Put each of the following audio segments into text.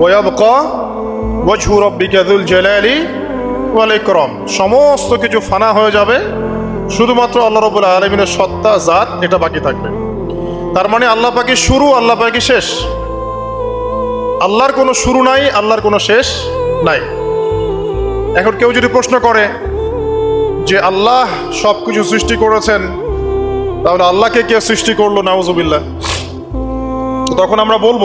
ওয়াবকা ওয়াজহু রব্বিকা যুল জালালি ওয়াল ইকরাম সমস্ত কিছু ফানা হয়ে যাবে। শুধুমাত্র আল্লাহ রবুল আলমিনের সত্তা, জাত, এটা বাকি থাকবে। তার মানে আল্লাহ পাকি শুরু, আল্লাহ পাকি শেষ। আল্লাহর কোনো শুরু নাই, আল্লাহর কোনো শেষ নাই। এখন কেউ যদি প্রশ্ন করে যে আল্লাহ সব কিছু সৃষ্টি করেছেন, তাহলে আল্লাহকে কে সৃষ্টি করল? নাউজুবিল্লাহ। তখন আমরা বলব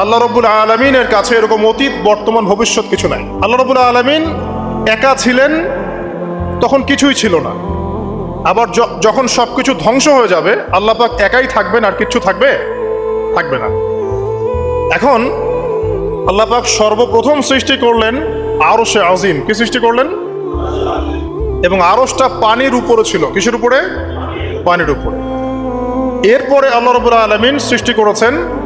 আল্লাহ রবুল আলমিনের কাছে এরকম অতীত, বর্তমান, ভবিষ্যৎ কিছু নাই। আল্লাহ রবুল আলমিন একা ছিলেন, তখন কিছুই ছিল না। আবার যখন সব কিছু ধ্বংস হয়ে যাবে, আল্লাহ পাক একাই থাকবেন আর কিচ্ছু থাকবে? থাকবে না। এখন আল্লাহ পাক সর্বপ্রথম সৃষ্টি করলেন আরশে আজিম। কি সৃষ্টি করলেন? এবং আরশটা পানির উপরে ছিল। কিসের উপরে? পানির উপরে। এরপরে আল্লাহ রবুল্লা আলমিন সৃষ্টি করেছেন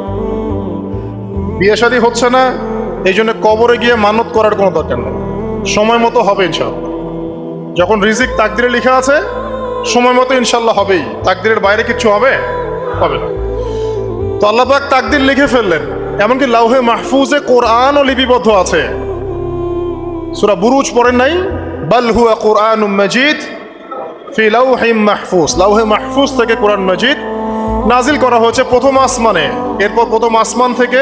বিয়ে শাদী হচ্ছে না, এই জন্য কবরে গিয়ে মানত করার কোনো দরকার নেই। সময় মতো হবে ইনশাল্লাহ যখন রিজিক তাকদিরে লেখা আছে, সময় মতো ইনশাল্লাহ হবেই। তাকদিরের বাইরে কিছু হবে? হবে না। তো আল্লাহ পাক তাকদির লিখে ফেললেন, এমনকি লাউহে মাহফুজে কোরআনও লিপিবদ্ধ আছে। সুরা বুরুজ পড়েন নাই? বাল হুয়া কোরআন মজিদ ফি লাউহিম মাহফুজ। লাউহে মাহফুজ থেকে কোরআন মজিদ নাজিল করা হয়েছে প্রথম আসমানে। এরপর প্রথম আসমান থেকে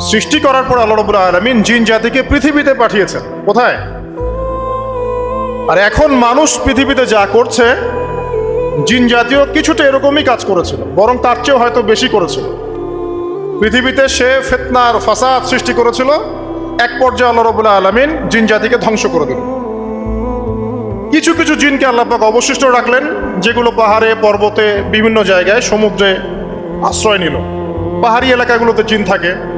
সৃষ্টি করার পর আল্লাহ রবুল্লাহ আলমিন জিন জাতিকে পৃথিবীতে পাঠিয়েছেন। কোথায়? আর এখন মানুষ পৃথিবীতে যা করছে, জিন জাতীয় কিছুটা এরকমই কাজ করেছিল, বরং তার চেয়েও হয়তো বেশি করেছিল। পৃথিবীতে সে ফেতনার ফাসাদ সৃষ্টি করেছিল, এক পর্যায়ে আল্লাহ রবুল্লাহ আলমিন জিন জাতিকে ধ্বংস করে দিল কিছু কিছু জিনকে আল্লাপাক অবশিষ্ট রাখলেন, যেগুলো পাহাড়ে, পর্বতে, বিভিন্ন জায়গায় সমুদ্রে আশ্রয় নিল। পাহাড়ি এলাকাগুলোতে জিন থাকে।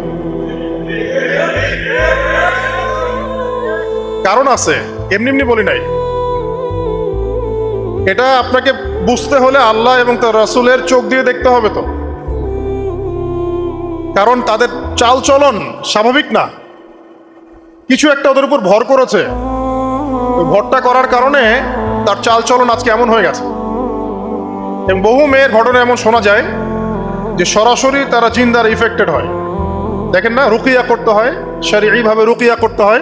কারণ আছে, এমনি এমনি বলি নাই। এটা আপনাকে বুঝতে হলে আল্লাহ এবং তার রাসূলের চোখ দিয়ে দেখতে হবে তো। কারণ তাদের চাল চলন স্বাভাবিক না। কিছু একটা ওদের উপর ভর করেছে। ভরটা করার কারণে তার চাল চলন আজকে এমন হয়ে গেছে। এবং বহু মেয়ের ঘটনা এমন শোনা যায় যে সরাসরি তারা দ্বারা ইফেক্টেড হয়। দেখেন না, রুকিয়া করতে হয় শারীরিকভাবে রুকিয়া করতে হয়।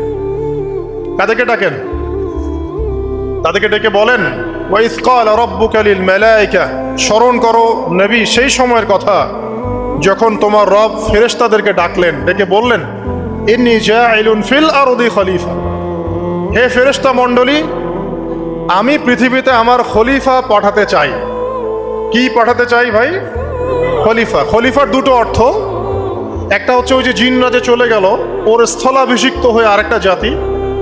কাদেরকে ডাকেন। তাদেরকে ডেকে বলেন স্মরণ করো নবী, সেই সময়ের কথা, যখন তোমার রব ফেরেশতাদেরকে ডাকলেন, ডেকে বললেন, ইন্নি জাইলুন ফিল আরদি খলিফা। হে ফেরেশতা মণ্ডলী, আমি পৃথিবীতে আমার খলিফা পাঠাতে চাই। কি পাঠাতে চাই ভাই? খলিফা। খলিফার দুটো অর্থ। একটা হচ্ছে ওই যে জিন্না যে চলে গেল, ওর স্থলাভিষিক্ত হয়ে আরেকটা জাতি।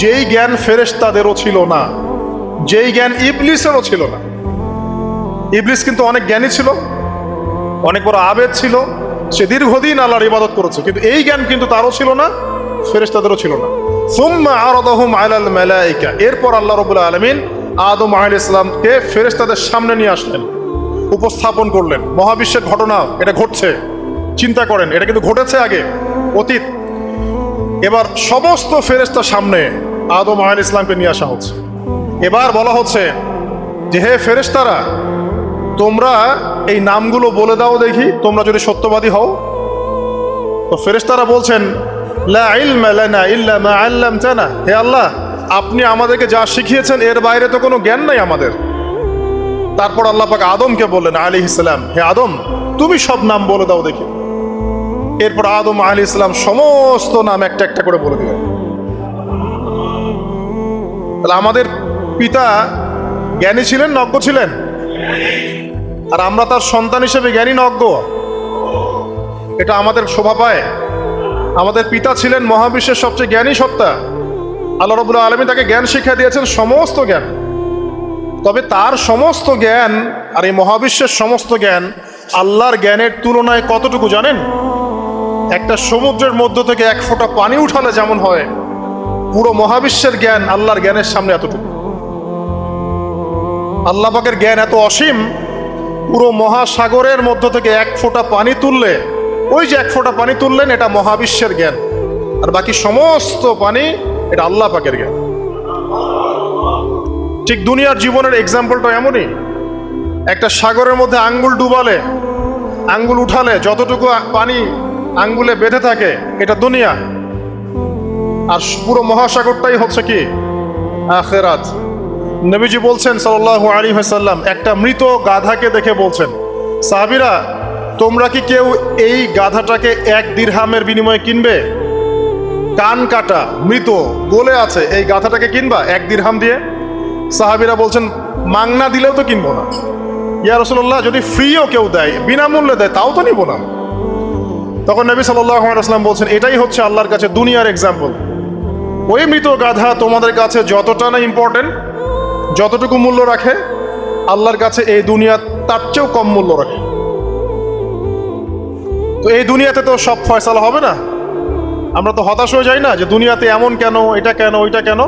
যেই জ্ঞান ফেরেশতাদেরও ছিল না, যেই জ্ঞান ইবলিসেরও ছিল না। ইবলিস কিন্তু অনেক জ্ঞানী ছিল, অনেক বড় আবেদ ছিল, সে দীর্ঘদিন আল্লাহর ইবাদত করেছে, কিন্তু এই জ্ঞান কিন্তু তারও ছিল না, ফেরেশতাদেরও ছিল না। সুম্মা এরপর আল্লাহ রাব্বুল আলামিন আদম আলাইহিস ইসলামকে ফেরেশতাদের সামনে নিয়ে আসলেন, উপস্থাপন করলেন। মহাবিশ্বের ঘটনা, এটা ঘটছে, চিন্তা করেন, এটা কিন্তু ঘটেছে আগে, অতীত। এবার সমস্ত ফেরেস্তার সামনে আদম আহ ইসলামকে নিয়ে আসা হচ্ছে। এবার বলা হচ্ছে যে, হে ফেরেস্তারা তোমরা এই নামগুলো বলে দাও দেখি, তোমরা যদি সত্যবাদী হও। তো ফেরেস্তারা বলছেন হে আল্লাহ, আপনি আমাদেরকে যা শিখিয়েছেন, এর বাইরে তো কোনো জ্ঞান নাই আমাদের। তারপর আল্লাহ পাক আদমকে বললেন আলী ইসলাম হে আদম, তুমি সব নাম বলে দাও দেখি। এরপর আদম আলী ইসলাম সমস্ত নাম একটা একটা করে বলে দিলেন। তাহলে আমাদের পিতা জ্ঞানী ছিলেন নজ্ঞ ছিলেন? আর আমরা তার সন্তান হিসেবে জ্ঞানী নজ্ঞ এটা আমাদের শোভা পায়। আমাদের পিতা ছিলেন মহাবিশ্বের সবচেয়ে জ্ঞানী সত্তা। আল্লাহ রবুল্লা আলমী তাকে জ্ঞান শিক্ষা দিয়েছেন সমস্ত জ্ঞান। তবে তার সমস্ত জ্ঞান আর এই মহাবিশ্বের সমস্ত জ্ঞান আল্লাহর জ্ঞানের তুলনায় কতটুকু জানেন? একটা সমুদ্রের মধ্য থেকে এক ফোঁটা পানি উঠালে যেমন হয় পুরো মহাবিশ্বের জ্ঞান আল্লাহর জ্ঞানের সামনে এতটুকু। আল্লাহ পাকের জ্ঞান এত অসীম, পুরো মহাসাগরের মধ্য থেকে এক ফোঁটা পানি তুললে, ওই যে এক ফোঁটা পানি তুললেন, এটা মহাবিশ্বের জ্ঞান। আর বাকি সমস্ত পানি, এটা আল্লাহ পাকের জ্ঞান। ঠিক দুনিয়ার জীবনের এক্সাম্পলটা এমনই। একটা সাগরের মধ্যে আঙ্গুল ডুবালে, আঙ্গুল উঠালে, যতটুকু পানি আঙ্গুলে বেঁধে থাকে, এটা দুনিয়া। আর পুরো মহাসাগরটাই হচ্ছে কি? আখেরাত। নবীজি বলছেন সাল্লাল্লাহু আলী হাসাল্লাম একটা মৃত গাধাকে দেখে বলছেন, সাহাবিরা, তোমরা কি কেউ এই গাধাটাকে এক দীর্হামের বিনিময়ে কিনবে? কান কাটা, মৃত, গলে আছে, এই গাধাটাকে কিনবা এক দিরহাম দিয়ে? সাহাবিরা বলছেন, মাংনা দিলেও তো কিনবো না। ইয়া রসল্লাহ যদি ফ্রিও কেউ দেয়, বিনামূল্যে দেয়, তাও তো নিব না। তখন নবী সাল্লাম বলছেন, এটাই হচ্ছে আল্লাহর কাছে দুনিয়ার এক্সাম্পল ওই মৃত গাধা তোমাদের কাছে যতটা না ইম্পর্টেন্ট যতটুকু মূল্য রাখে, আল্লাহর কাছে এই দুনিয়া তার চেয়েও কম মূল্য রাখে। তো এই দুনিয়াতে তো সব ফয়সালা হবে না? আমরা তো হতাশ হয়ে যাই না যে দুনিয়াতে এমন কেন, এটা কেন, ওইটা কেন?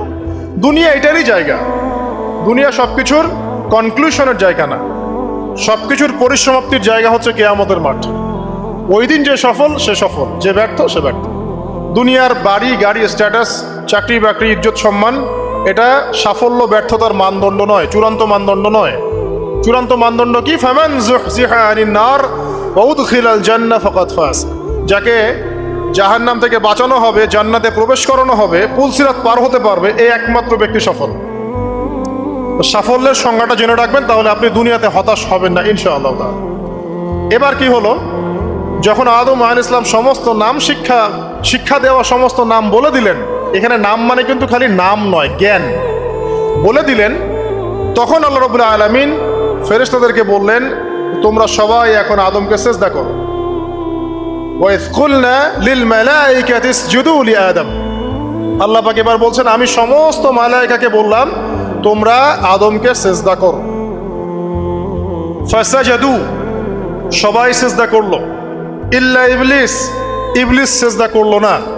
দুনিয়া এটারই জায়গা। দুনিয়া সব কিছুর কনক্লুশনের জায়গা না। সব কিছুর পরিসমাপ্তির জায়গা হচ্ছে কেয়ামতের মাঠ। ওই দিন যে সফল, সে সফল। যে ব্যর্থ, সে ব্যর্থ। দুনিয়ার বাড়ি, গাড়ি স্ট্যাটাস চাকরি বাকরি, ইজ্জত সম্মান, এটা সাফল্য, ব্যর্থতার মানদণ্ড নয়, চূড়ান্ত মানদণ্ড নয়। চূড়ান্ত মানদণ্ড কি? জান্নাহ ফাকাদ ফাজ। যাকে জাহান্নাম থেকে বাঁচানো হবে, জান্নাতে প্রবেশ করানো হবে পুলসিরাত পার হতে পারবে এই একমাত্র ব্যক্তি সফল। সাফল্যের সংজ্ঞাটা জেনে রাখবেন, তাহলে আপনি দুনিয়াতে হতাশ হবেন না, ইনশাআল্লাহ এবার কি হলো? যখন আদম আহ ইসলাম সমস্ত নাম শিক্ষা শিক্ষা দেওয়া সমস্ত নাম বলে দিলেন এখানে নাম মানে কিন্তু খালি নাম নয়, জ্ঞান। বলে দিলেন, তখন আল্লাহ রবুল্লাহ আলমিন ফেরেশতাদেরকে বললেন, তোমরা সবাই এখন আদমকে সেজদা করো। লিআদম আল্লাহ পাক এবার বলছেন, আমি সমস্ত মালাইকাকে বললাম, তোমরা আদমকে সেজদা করো। ফাসাজাদু, সবাই সেজদা করল। ইল্লা ইবলিস ইবলিস সেজদা করল না।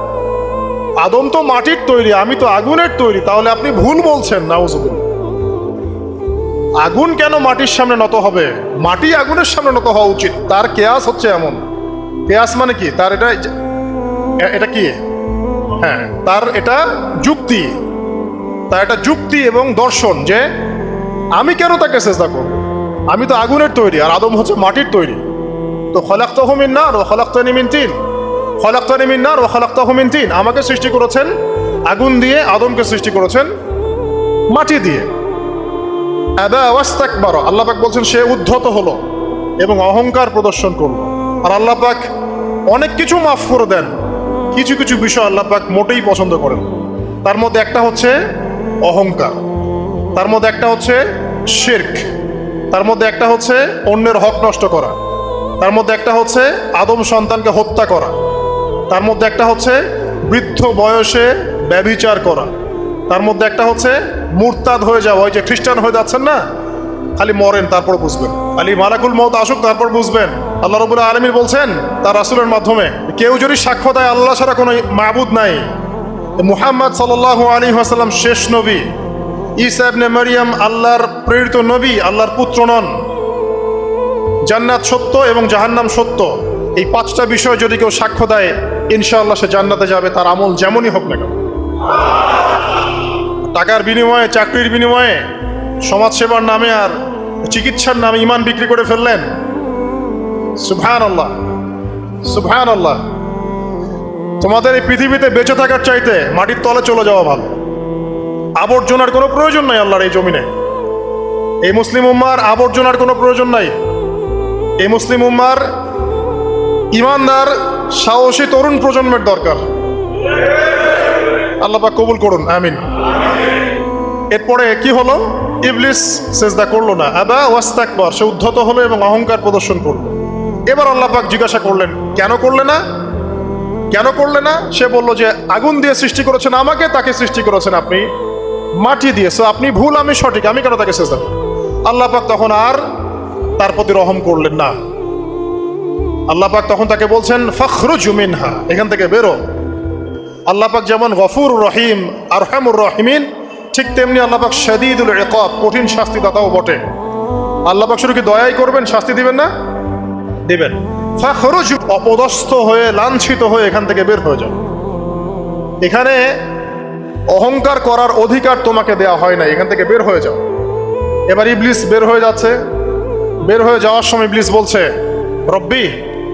আদম তো মাটির তৈরি, আমি তো আগুনের তৈরি, তাহলে আপনি ভুল বলছেন, নাউজুবিল্লাহ। আগুন কেন মাটির সামনে নত হবে? মাটি আগুনের সামনে নত হওয়া উচিত, তার কেয়াস হচ্ছে এমন। কেয়াস মানে কি? তার এটা এটা কি? হ্যাঁ তার এটা যুক্তি। তার এটা যুক্তি এবং দর্শন যে, আমি কেন তাকে চেষ্টা করব? আমি তো আগুনের তৈরি, আর আদম হচ্ছে মাটির তৈরি। তো খলাক্ত হুমিন না খলাক্ত নিমিন তিন। খলাক্ত নিমিন নার ও খলাক্ত হুমিন তিন। আমাকে সৃষ্টি করেছেন আগুন দিয়ে, আদমকে সৃষ্টি করেছেন মাটি দিয়ে। আবা ওয়াস্তাকবার। আল্লাহ পাক বলছেন, সে উদ্ধত হলো এবং অহংকার প্রদর্শন করল। আর আল্লাহ পাক অনেক কিছু মাফ করে দেন। কিছু কিছু বিষয় আল্লাহ পাক মোটেই পছন্দ করেন তার মধ্যে একটা হচ্ছে অহংকার। তার মধ্যে একটা হচ্ছে শির্ক। তার মধ্যে একটা হচ্ছে অন্যের হক নষ্ট করা। তার মধ্যে একটা হচ্ছে আদম সন্তানকে হত্যা করা। তার মধ্যে একটা হচ্ছে বৃদ্ধ বয়সে ব্যভিচার করা। তার মধ্যে একটা হচ্ছে মুরতাদ হয়ে যাওয়া। ওই যে খ্রিস্টান হয়ে যাচ্ছেন না? খালি মরেন, তারপর বুঝবেন। খালি মালাকুল মত আসুক, তারপর বুঝবেন। আল্লাহ রবুল্লাহ আলমীর বলছেন তার রাসুলের মাধ্যমে, কেউ যদি সাক্ষ্য দেয় আল্লাহ ছাড়া কোনো মাবুদ নাই। মুহাম্মদ সাল আলী আসাল্লাম শেষ নবী। ঈসা ইবনে মারিয়াম আল্লাহর প্রেরিত নবী, আল্লাহর পুত্র নন। জান্নাত সত্য এবং জাহান্নাম সত্য। এই পাঁচটা বিষয় যদি কেউ সাক্ষ্য দেয় ইনশাআল্লাহ সে জান্নাতে যাবে, তার আমল যেমনই হোক না কেন। টাকার বিনিময়ে, চাকরির বিনিময়ে, সমাজসেবার নামে আর চিকিৎসার নামে ইমান বিক্রি করে ফেললেন। সুবহান আল্লাহ সুবহান আল্লাহ তোমাদের এই পৃথিবীতে বেঁচে থাকার চাইতে মাটির তলে চলে যাওয়া ভালো। আবর্জনার কোনো প্রয়োজন নাই আল্লাহর এই জমিনে। এই মুসলিম উম্মার আবর্জনার কোনো প্রয়োজন নাই। এই মুসলিম উম্মার ইমানদার সাহসী তরুণ প্রজন্মের দরকার। আল্লাপাক কবুল করুন, আমিন। এরপরে কি হলো? ইবলিস সেজদা করল না। আবা ওয়াস্তাকবার, সে উদ্ধত হলো এবং অহংকার প্রদর্শন করল। এবার আল্লাহ পাক জিজ্ঞাসা করলেন, কেন করলে না? কেন করলে না? সে বলল যে, আগুন দিয়ে সৃষ্টি করেছেন আমাকে, তাকে সৃষ্টি করেছেন আপনি। মাটি দিয়ে সো আপনি ভুল, আমি সঠিক, আমি কেন তাকে সেজদা করব? আল্লাহ পাক তখন আর তার প্রতি রহম করলেন না। আল্লাহ পাক তখন তাকে বলছেন, ফখরুজ মিনহা এখান থেকে বেরো। আল্লাহ পাক যেমন গফুর রহিম আর হেমুর রহিমিন, ঠিক তেমনি আল্লাহ পাক শদীদুল ইকাব, কঠিন শাস্তি দাতাও বটে। আল্লাহ পাক শুধু কি দয়াই করবেন, শাস্তি দিবেন না? দিবেন। ফখরুজ, অপদস্থ হয়ে, লাঞ্ছিত হয়ে এখান থেকে বের হয়ে যাও। এখানে অহংকার করার অধিকার তোমাকে দেয়া হয় না এখান থেকে বের হয়ে যাও। এবার ইবলিস বের হয়ে যাচ্ছে। বের হয়ে যাওয়ার সময় ইবলিস বলছে, রব্বি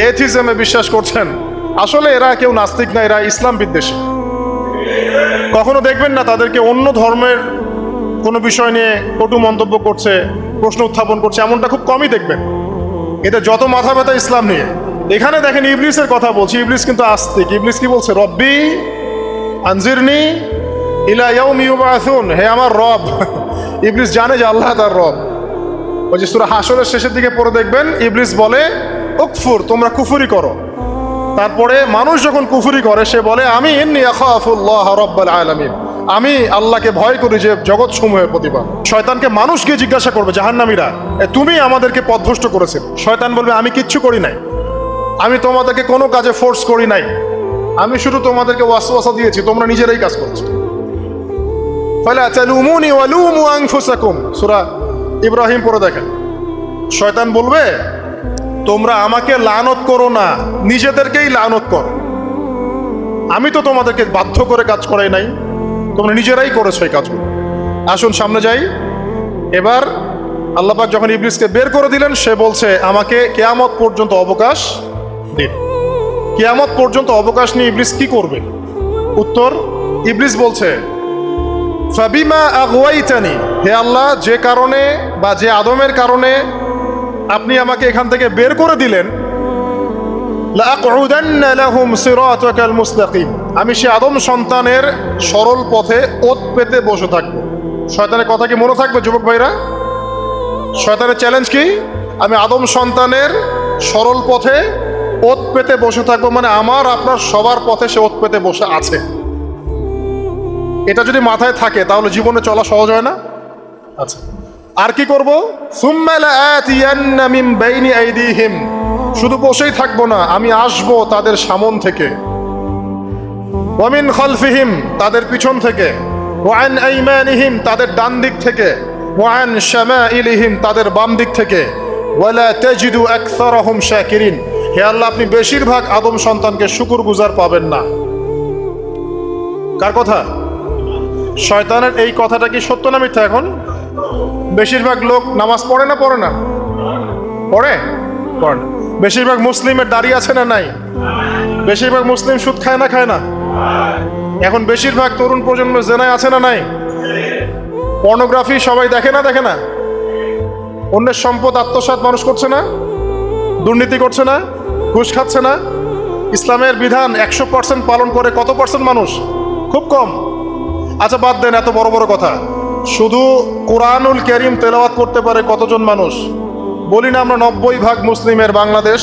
এথিজমে বিশ্বাস করছেন? আসলে এরা কেউ নাস্তিক না, এরা ইসলাম বিদ্বেষী। কখনো দেখবেন না তাদেরকে অন্য ধর্মের কোনো বিষয় নিয়ে কটু মন্তব্য করছে, প্রশ্ন উত্থাপন করছে, এমনটা খুব কমই দেখবেন। এতে যত মাথা ব্যথা ইসলাম নিয়ে। এখানে দেখেন ইবলিসের কথা বলছি, ইবলিস কিন্তু আস্তিক। ইবলিস কি বলছে? রব্বি আনজিরনি ইলা ইউবাসুন। হে আমার রব। ইবলিস জানে যে আল্লাহ তার রব। ওই যে সূরা হাসরের শেষের দিকে পড়ে দেখবেন, ইবলিস বলে উকফুর তোমরা কুফুরি করো। তারপরে মানুষ যখন কুফুরি করে সে বলে আমি আলামিন। আমি আল্লাহকে ভয় করি যে জগৎ সমূহের প্রতিভা শয়তানকে মানুষ গিয়ে জিজ্ঞাসা করবে জাহান্নামীরা "এ, তুমি আমাদেরকে পথভ্রষ্ট করেছিল? শয়তান বলবে আমি কিচ্ছু করি নাই। আমি তোমাদেরকে কোনো কাজে ফোর্স করি নাই। আমি শুধু তোমাদেরকে ওয়াসওয়াসা দিয়েছি তোমরা নিজেরাই কাজ করছ। ফালা তালুমুনি ওয়ালুমু আনফুসাকুম। সূরা ইব্রাহিম পড়ে দেখেন। শয়তান বলবে তোমরা আমাকে লানত করো না, নিজেদেরকেই লানত করো। আমি তো তোমাদেরকে বাধ্য করে কাজ করাই নাই, তোমরা নিজেরাই করেছ এই কাজগুলো। আসুন সামনে যাই। এবার আল্লাপাক যখন ইবলিসকে বের করে দিলেন, সে বলছে, আমাকে কেয়ামত পর্যন্ত অবকাশ দিন। কেয়ামত পর্যন্ত অবকাশ নিয়ে ইবলিস কি করবে? উত্তর, ইবলিস বলছে, ফাবিমা আগওয়াইতানি হে আল্লাহ, যে কারণে বা যে আদমের কারণে আপনি আমাকে এখান থেকে বের করে দিলেন। আমি সে আদম সন্তানের সরল পথে ওত পেতে বসে থাকব। শয়তানের কথা কি মনে থাকবে, যুবক ভাইরা? শয়তানের চ্যালেঞ্জ কি? আমি আদম সন্তানের সরল পথে ওত পেতে বসে থাকব মানে আমার, আপনার সবার পথে সে ওত পেতে বসে আছে। এটা যদি মাথায় থাকে, তাহলে জীবনে চলা সহজ হয় না? আচ্ছা। আর কি করব? শুধু বসেই থাকব না, আমি আসব তাদের সামন থেকে। তাদের পিছন থেকে। তাদের ডান দিক থেকে। ওয়ান শামাইলিহিম, তাদের বাম দিক থেকে। হে আল্লাহ, আপনি বেশিরভাগ আদম সন্তানকে শুকুর গুজার পাবেন না। কার কথা? শয়তানের এই কথাটা কি সত্য না মিথ্যা এখন? বেশিরভাগ লোক নামাজ পড়ে না পড়ে না? পড়ে? পড়ে না। বেশিরভাগ মুসলিমের দাড়ি আছে না নাই? বেশিরভাগ মুসলিম সুদ খায় না খায় না? এখন বেশিরভাগ তরুণ প্রজন্মের জেনায় আছে না নাই? পর্নোগ্রাফি সবাই দেখে না দেখে না? অন্যের সম্পদ আত্মসাৎ মানুষ করছে না? দুর্নীতি করছে না? ঘুষ খাচ্ছে না? ইসলামের বিধান একশো পার্সেন্ট পালন করে কত পার্সেন্ট মানুষ? খুব কম। আচ্ছা বাদ দেন এত বড় বড় কথা। শুধু কোরআনুল করিম তেলাওয়াত করতে পারে কতজন মানুষ? বলি না আমরা নব্বই ভাগ মুসলিমের বাংলাদেশ।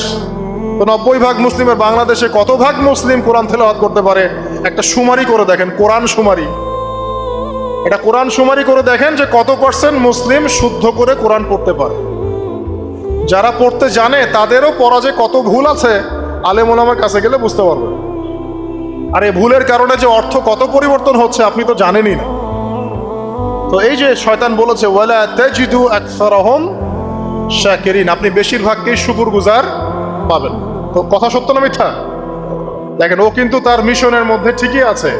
তো নব্বই ভাগ মুসলিমের বাংলাদেশে কত ভাগ মুসলিম কোরআন তেলাওয়াত করতে পারে? একটা সুমারি করে দেখেন, কোরআন সুমারি। এটা কোরআন সুমারি করে দেখেন যে কত পার্সেন্ট মুসলিম শুদ্ধ করে কোরআন পড়তে পারে। যারা পড়তে জানে, তাদেরও পড়া যে কত ভুল আছে, আলেম ওলামার কাছে গেলে বুঝতে পারবে আর এই ভুলের কারণে যে অর্থ কত পরিবর্তন হচ্ছে আপনি তো জানেনই না। তো এই যে শয়তান বলেছে, ওয়ালা তাজিদু শাকিরিন আপনি বেশিরভাগকেই শুকুর গুজার পাবেন। তো কথা সত্য না মিথ্যা? দেখেন, ও কিন্তু তার মিশনের মধ্যে ঠিকই আছে।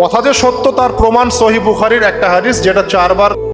কথা যে সত্য, তার প্রমাণ সহি বুখারির একটা হাদিস, যেটা চারবার